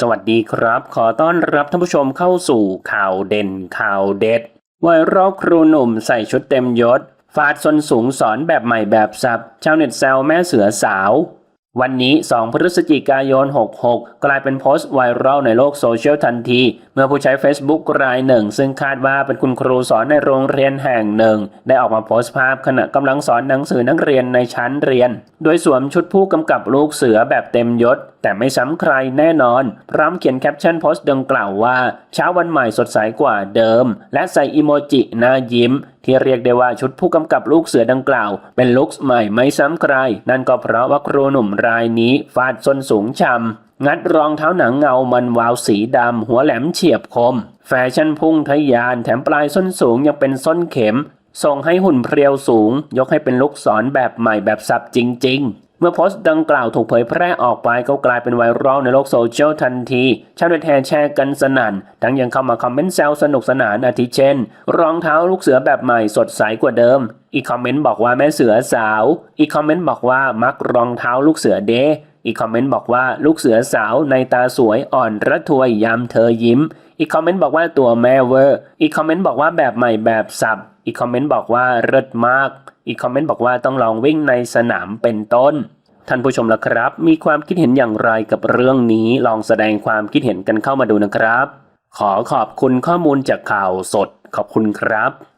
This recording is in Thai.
สวัสดีครับ ขอต้อนรับท่านผู้ชมเข้าสู่ข่าวเด่นข่าวเด็ดไวรัลครูหนุ่มใส่ชุดเต็มยศ ฟาดส้นสูงสอนแบบใหม่แบบสับ ชาวเน็ตแซวแม่เสือสาว วันนี้ 2 พฤศจิกายน 66 กลายเป็นโพสต์ไวรัลในโลกโซเชียลทันที เมื่อผู้ใช้ Facebook รายหนึ่ง ซึ่งคาดว่าเป็นคุณครูสอนในโรงเรียนแห่งหนึ่ง ได้ออกมาโพสต์ภาพขณะกำลังสอนหนังสือนักเรียนในชั้นเรียน โดยสวมชุดผู้กำกับลูกเสือแบบเต็มยศ แต่ไม่ซ้ำใครแน่นอน พร้อมเขียนแคปชั่นโพสต์ดังกล่าวว่าเช้าวันใหม่สดใสกว่าเดิม และใส่อีโมจิหน้ายิ้มที่เรียกได้ว่าชุดผู้กำกับลูกเสือดังกล่าว เป็นลุคใหม่ไม่ซ้ำใคร นั่นก็เพราะว่าครูหนุ่มรายนี้ฟาดส้นสูงชำ งัดรองเท้าหนังเงามันวาวสีดำ หัวแหลมเฉียบคม แฟชั่นพุ่งทะยานแถมปลายส้นสูงยังเป็นส้นเข็ม ส่งให้หุ่นเพรียวสูง ยกให้เป็นลุกสอนแบบใหม่แบบสับจริง ๆเมื่อโพสต์ดังกล่าวถูกเผยแพร่ออกไปก็กลายเป็นไวรัลในโลกโซเชียลทันที ชาวเน็ตแห่แชร์กันสนั่น ทั้งยังเข้ามาคอมเมนต์แซวสนุกสนานอาทิเช่น รองเท้าลูกเสือแบบใหม่สดใสกว่าเดิม อีกคอมเมนต์บอกว่าแม่เสือสาว อีกคอมเมนต์บอกว่ามักรองเท้าลูกเสือเด อีกคอมเมนต์บอกว่าลูกเสือสาวในตาสวยอ่อนระทวยยามเธอยิ้ม อีกคอมเมนต์บอกว่าตัวแม่เวอร์ อีกคอมเมนต์บอกว่าแบบใหม่แบบสับ อีกคอมเมนต์บอกว่าเลิศมาก อีกคอมเมนต์บอกว่าต้องลองวิ่งในสนามเป็นต้น ท่านผู้ชมละครับ มีความคิดเห็นอย่างไรกับเรื่องนี้ลองแสดงความคิดเห็นกันเข้ามาดูนะครับ ขอขอบคุณข้อมูลจากข่าวสด ขอบคุณครับ